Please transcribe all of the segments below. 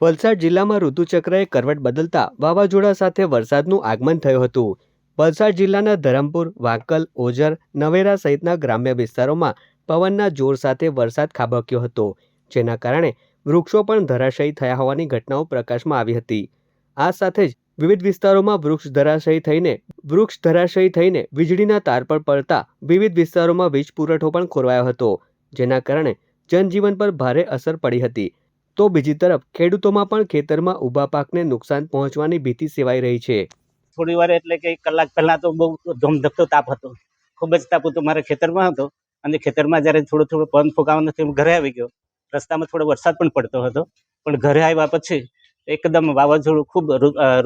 વલસાડ જિલ્લામાં ઋતુચક્રએ કરવટ બદલતા વાવાઝોડા સાથે વરસાદનું આગમન થયું હતું. વલસાડ જિલ્લાના ધરમપુર, વાંકલ, ઓજર, નવેરા સહિતના ગ્રામ્ય વિસ્તારોમાં પવનના જોર સાથે વરસાદ ખાબક્યો હતો, જેના કારણે વૃક્ષો પણ ધરાશયી થયા હોવાની ઘટનાઓ પ્રકાશમાં આવી હતી. આ સાથે જ વિવિધ વિસ્તારોમાં વૃક્ષ ધરાશયી થઈને, વૃક્ષ ધરાશયી થઈને વીજળીના તાર પર પડતા વિવિધ વિસ્તારોમાં વીજ પુરવઠો પણ ખોરવાયો હતો, જેના કારણે જનજીવન પર ભારે અસર પડી હતી. તો બીજી તરફ ખેડૂતોમાં પણ ખેતરમાં ઊભા પાકને નુકસાન પહોંચવાની ભીતિ સેવાઈ રહી છે. થોડી વાર એટલે કે કલાક પહેલા તો બહુ ધમધકતો તાપ હતો. ખૂબ જ તાપ હતો મારા ખેતરમાં હતો. અને ખેતરમાં જ્યારે થોડો થોડો પવન ફૂંકાવાનો થયો હું ઘરે આવી ગયો. રસ્તામાં થોડો વરસાદ પણ પડતો હતો. પણ ઘરે આવ્યા પછી એકદમ વાવાઝોડું ખૂબ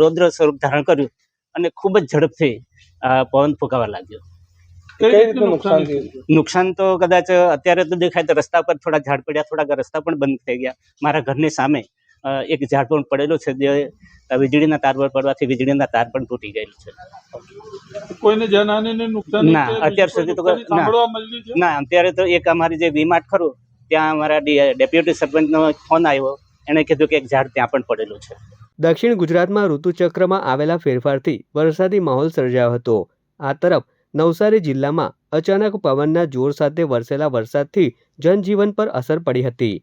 રૌદ્ર સ્વરૂપ ધારણ કર્યું અને ખૂબ જ ઝડપથી પવન ફૂંકાવા લાગ્યો. નુકસાન તો કદાચ અત્યારે તો દેખાય તો રસ્તા પર થોડા ઝાડ પડ્યા થોડાક રસ્તા પણ બંધ થઈ ગયા. મારા ઘરની સામે એક ઝાડ પણ પડેલો છે જે વીજળીના તાર પર પડવાથી વીજળીના તાર પણ તૂટી ગયેલું છે. કોઈને જાનહાનિને નુકસાન ના, અત્યાર સુધી તો ના. સાંભળવા મળ્યું છે? ના અત્યારે તો એક અમારી જે વીમાર્ટ ખરું ત્યાં અમારા ડેપ્યુટી સરપંચનો ફોન આવ્યો. એણે કીધું કે એક ઝાડ ત્યાં પણ પડેલું છે. દક્ષિણ ગુજરાતમાં ઋતુચક્રમાં આવેલા ફેરફારથી વરસાદી માહોલ સર્જાયો હતો. આ તરફ નવસારી જિલ્લામાં અચાનક પવનના જોર સાથે વરસેલા વરસાદથી જનજીવન પર અસર પડી હતી.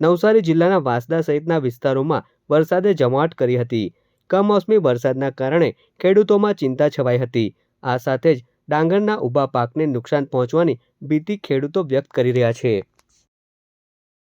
નવસારી જિલ્લાના વાંસદા સહિતના વિસ્તારોમાં વરસાદે જમાવટ કરી હતી. કમોસમી વરસાદના કારણે ખેડૂતોમાં ચિંતા છવાઈ હતી. આ સાથે જ ડાંગરના ઊભા પાકને નુકસાન પહોંચવાની ભીતિ ખેડૂતો વ્યક્ત કરી રહ્યા છે.